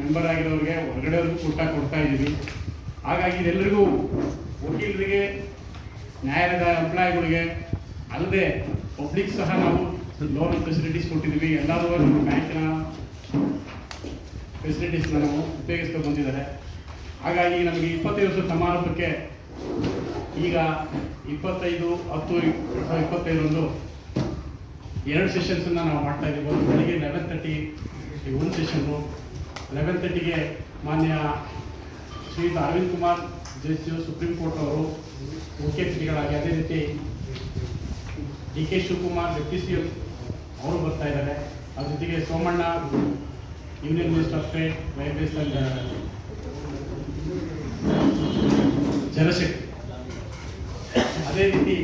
Member ಆಗಿರೋರಿಗೆ ಹೊರಗಡೆವರೆಗೂ ಊಟ ಕೊಡ್ತಾ ಇದ್ದೀವಿ. ಹಾಗಾಗಿ ಇದೆಲ್ಲರಿಗೂ ವಕೀಲರಿಗೆ, ನ್ಯಾಯಾಲಯದ ಎಂಪ್ಲಾಯ್ಗಳಿಗೆ ಅಲ್ಲದೆ ಪಬ್ಲಿಕ್ ಸಹ ನಾವು ಲೋನ್ ಫೆಸಿಲಿಟೀಸ್ ಕೊಟ್ಟಿದ್ದೀವಿ. ಎಲ್ಲರೂ ನಮ್ಮ ಬ್ಯಾಂಕಿನ ಫೆಸಿಲಿಟೀಸ್ನ ನಾವು ಉಪಯೋಗಿಸ್ಕೊಂಡು ಬಂದಿದ್ದಾರೆ. ಹಾಗಾಗಿ ನಮಗೆ ಇಪ್ಪತ್ತೈದು ವರ್ಷದ ಸಮಾರಂಭಕ್ಕೆ ಈಗ ಇಪ್ಪತ್ತೈದು, ಹತ್ತು ಇಪ್ಪತ್ತೈದೊಂದು ಇಪ್ಪತ್ತೈದರಂದು ಎರಡು ಸೆಷನ್ಸನ್ನು ನಾವು ಮಾಡ್ತಾ ಇದ್ದೀವಿ. ಒಂದು ಬೆಳಿಗ್ಗೆ ಲೆವೆನ್ ತರ್ಟಿ ಒಂದು ಸೆಷನ್ನು ಲೆವೆನ್ ತರ್ಟಿಗೆ ಮಾನ್ಯ ಶ್ರೀಯುತ Arvind Kumar judge supreme court ಅವರು ಮುಖ್ಯ ಅತಿಥಿಗಳಾಗಿ ಅದೇ ರೀತಿ D K Shivakumar, deputy C M ಅವರು ಬರ್ತಾ ಇದ್ದಾರೆ. ಅದ್ರ ಜೊತೆಗೆ Somanna, union minister of state railways and Jalshakti. ಅದೇ ರೀತಿ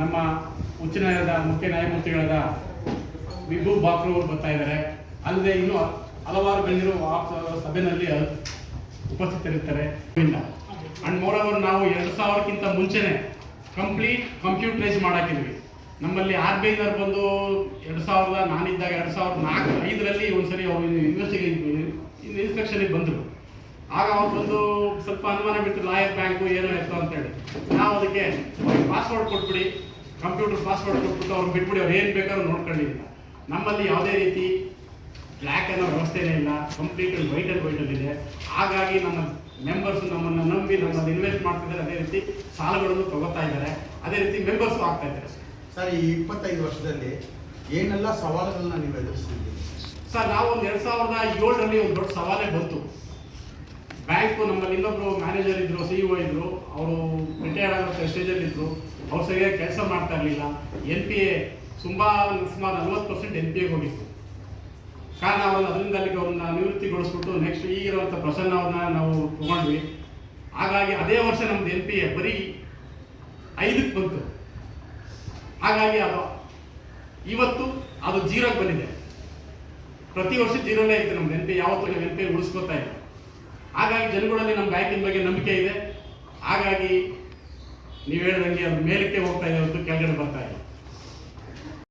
ನಮ್ಮ ಉಚ್ಚ ನ್ಯಾಯಾಲಯದ ಮುಖ್ಯ ನ್ಯಾಯಮೂರ್ತಿಗಳಾದ ವಿಭು ಬಾಕ್ರು ಅವರು ಬರ್ತಾ ಇದ್ದಾರೆ ಅಲ್ಲದೆ ಇನ್ನೂ ಹಲವಾರು ಗಣ್ಯರು ಆ ಸಭೆಯಲ್ಲಿ ಉಪಸ್ಥಿತರಿರ್ತಾರೆ. ಅಂಡ್ ಅವರು ನಾವು ಎರಡು ಸಾವಿರಕ್ಕಿಂತ ಮುಂಚೆನೆ ಕಂಪ್ಲೀಟ್ ಕಂಪ್ಯೂಟರೈಸ್ ಮಾಡಾಕಿದ್ವಿ. ನಮ್ಮಲ್ಲಿ ಆರ್ ಬಿ ಐನವ್ರು ಬಂದು ಎರಡು ಸಾವಿರದ ನಾನಿದ್ದಾಗ ಎರಡು ಸಾವಿರದ ನಾಲ್ಕು ಐದರಲ್ಲಿ ಒಂದ್ಸರಿ ಅವರು ಇನ್ವೆಸ್ಟಿಗೇಷನ್ ಇನ್ಸ್ಪೆಕ್ಷನ್ಗೆ ಬಂದರು. ಆಗ ಅವ್ರು ಬಂದು ಸ್ವಲ್ಪ ಅನುಮಾನ ಬಿಟ್ಟು ಲಾಯರ್ ಬ್ಯಾಂಕು ಏನೋ ಇತ್ತು ಅಂತೇಳಿ. ನಾವು ಅದಕ್ಕೆ ಪಾಸ್ವರ್ಡ್ ಕೊಟ್ಬಿಡಿ. ಕಂಪ್ಯೂಟರ್ ಪಾಸ್ವರ್ಡ್ ಕೊಟ್ಬಿಟ್ಟು ಅವ್ರು ಬಿಟ್ಬಿಡಿ ಅವ್ರು ಏನು ಬೇಕಾದ್ರೂ ನೋಡ್ಕೊಂಡಿಲ್ಲ ನಮ್ಮಲ್ಲಿ ಯಾವುದೇ ರೀತಿ ಬ್ಲ್ಯಾಕ್ ಅನ್ನೋ ವ್ಯವಸ್ಥೆನೇ ಇಲ್ಲ. ಕಂಪ್ಲೀಟ್ ವೈಟ್ ಅಂಡ್ ಅಲ್ಲಿ ಇದೆ ಹಾಗಾಗಿ ನಮ್ಮ ಮೆಂಬರ್ಸ್ ನಮ್ಮನ್ನು ನಂಬಿ ನಮ್ಮಲ್ಲಿ ಇನ್ವೆಸ್ಟ್ ಮಾಡ್ತಿದ್ದಾರೆ. ಅದೇ ರೀತಿ ಸಾಲಗಳನ್ನು ತಗೋತಾ ಇದ್ದಾರೆ. ಅದೇ ರೀತಿ ಮೆಂಬರ್ಸ್ ಆಗ್ತಾ ಇದ್ದಾರೆ. ಸರ್ ಈ ಇಪ್ಪತ್ತೈದು ವರ್ಷದಲ್ಲಿ ಏನೆಲ್ಲ ಸವಾಲುಗಳನ್ನ ನೀವು ಎದುರಿಸ್ತಿದ್ದೀರಿ ಸರ್ ನಾವು ಒಂದು ಎರಡು ಸಾವಿರದ ಏಳರಲ್ಲಿ ಒಂದು ದೊಡ್ಡ ಸವಾಲೇ ಬಂತು. ಬ್ಯಾಂಕು ನಮ್ಮಲ್ಲಿ ಇನ್ನೊಬ್ಬರು ಮ್ಯಾನೇಜರ್ ಇದ್ರು ಸಿ ಇ ಇದ್ರು, ಅವರು ರಿಟೈರ್ಡ್ ಆಗೋ ಸ್ಟೇಜಲ್ಲಿ ಇದ್ರು. ಅವ್ರು ಸರಿಯಾಗಿ ಕೆಲಸ ಮಾಡ್ತಾ ಇರಲಿಲ್ಲ. ಎನ್ ಪಿ ಎ ಸುಮಾರು ಸುಮಾರು ನಲ್ವತ್ತು ಪರ್ಸೆಂಟ್ ಎನ್ ಪಿ ಎಗೆ ಹೋಗಿತ್ತು. ಕಾರಣ ಅವರು ಅದರಿಂದ ಅಲ್ಲಿಗೆ ಅವ್ರನ್ನ ನಿವೃತ್ತಿಗೊಳಿಸ್ಬಿಟ್ಟು ನೆಕ್ಸ್ಟ್ ಈಗಿರುವಂಥ ಪ್ರಸನ್ನ ಅವ್ರನ್ನ ನಾವು ತಗೊಂಡ್ವಿ. ಹಾಗಾಗಿ ಅದೇ ವರ್ಷ ನಮ್ದು ಎನ್ ಪಿ ಎ ಬರೀ ಐದಕ್ಕೆ ಬಂತು. ಹಾಗಾಗಿ ಅದು ಇವತ್ತು ಅದು ಜೀರೋಗೆ ಬಂದಿದೆ. ಪ್ರತಿ ವರ್ಷ ಜೀರೋನೇ ಇತ್ತು ನಮ್ದು ಎನ್ ಪಿ ಯಾವತ್ತೂ ಎನ್ ಪಿ ಉಳಿಸ್ಕೋತಾ ಹಾಗಾಗಿ ಜನಗಳಲ್ಲಿ ನಮ್ಮ ಬ್ಯಾಂಕಿನ ಬಗ್ಗೆ ನಂಬಿಕೆ ಇದೆ. ಹಾಗಾಗಿ ನೀವು ಹೇಳ್ದಂಗೆ ಮೇಲಕ್ಕೆ ಹೋಗ್ತಾ ಇದೆ ಅಂತ ಕೆಳಗಡೆ ಬರ್ತಾ ಇದೆ.